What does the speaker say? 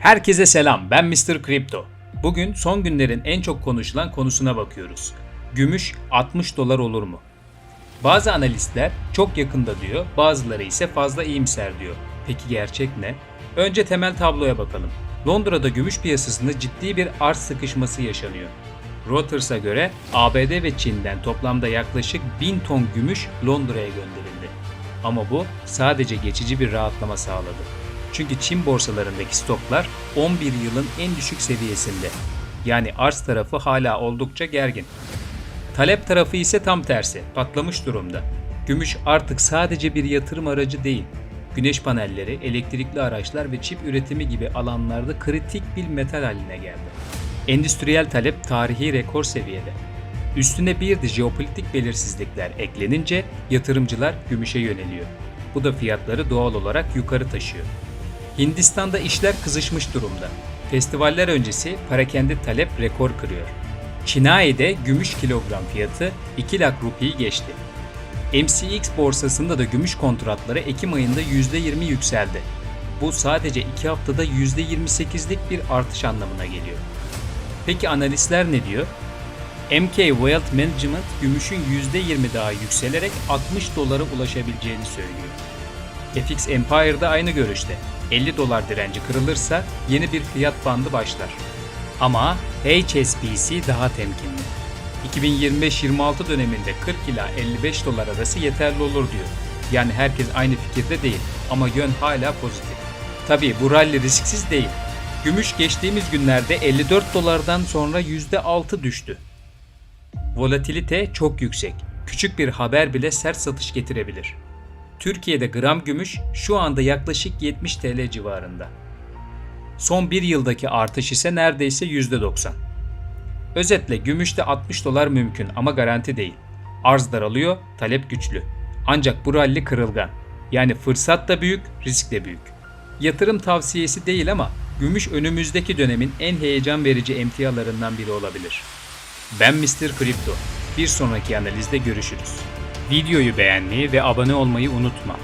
Herkese selam, ben Mr. Crypto. Bugün son günlerin en çok konuşulan konusuna bakıyoruz. Gümüş 60 dolar olur mu? Bazı analistler çok yakında diyor, bazıları ise fazla iyimser diyor. Peki gerçek ne? Önce temel tabloya bakalım. Londra'da gümüş piyasasında ciddi bir arz sıkışması yaşanıyor. Reuters'a göre ABD ve Çin'den toplamda yaklaşık 1000 ton gümüş Londra'ya gönderildi. Ama bu sadece geçici bir rahatlama sağladı. Çünkü Çin borsalarındaki stoklar 11 yılın en düşük seviyesinde. Yani arz tarafı hala oldukça gergin. Talep tarafı ise tam tersi, patlamış durumda. Gümüş artık sadece bir yatırım aracı değil. Güneş panelleri, elektrikli araçlar ve çip üretimi gibi alanlarda kritik bir metal haline geldi. Endüstriyel talep tarihi rekor seviyede. Üstüne bir de jeopolitik belirsizlikler eklenince yatırımcılar gümüşe yöneliyor. Bu da fiyatları doğal olarak yukarı taşıyor. Hindistan'da işler kızışmış durumda. Festivaller öncesi parakende talep rekor kırıyor. Çinayi'de gümüş kilogram fiyatı 2 lakh rupiyi geçti. MCX borsasında da gümüş kontratları Ekim ayında %20 yükseldi. Bu sadece 2 haftada %28'lik bir artış anlamına geliyor. Peki analistler ne diyor? MK Wealth Management gümüşün %20 daha yükselerek 60 dolara ulaşabileceğini söylüyor. FX Empire'da aynı görüşte. 50 dolar direnci kırılırsa yeni bir fiyat bandı başlar. Ama HSBC daha temkinli. 2025-26 döneminde 40 ila 55 dolar arası yeterli olur diyor. Yani herkes aynı fikirde değil ama yön hala pozitif. Tabii bu rally risksiz değil. Gümüş geçtiğimiz günlerde 54 dolardan sonra %6 düştü. Volatilite çok yüksek. Küçük bir haber bile sert satış getirebilir. Türkiye'de gram gümüş şu anda yaklaşık 70 TL civarında. Son bir yıldaki artış ise neredeyse %90. Özetle gümüşte 60 dolar mümkün ama garanti değil. Arz daralıyor, talep güçlü. Ancak bu ralli kırılgan. Yani fırsat da büyük, risk de büyük. Yatırım tavsiyesi değil ama gümüş önümüzdeki dönemin en heyecan verici emtialarından biri olabilir. Ben Mr. Crypto. Bir sonraki analizde görüşürüz. Videoyu beğenmeyi ve abone olmayı unutma.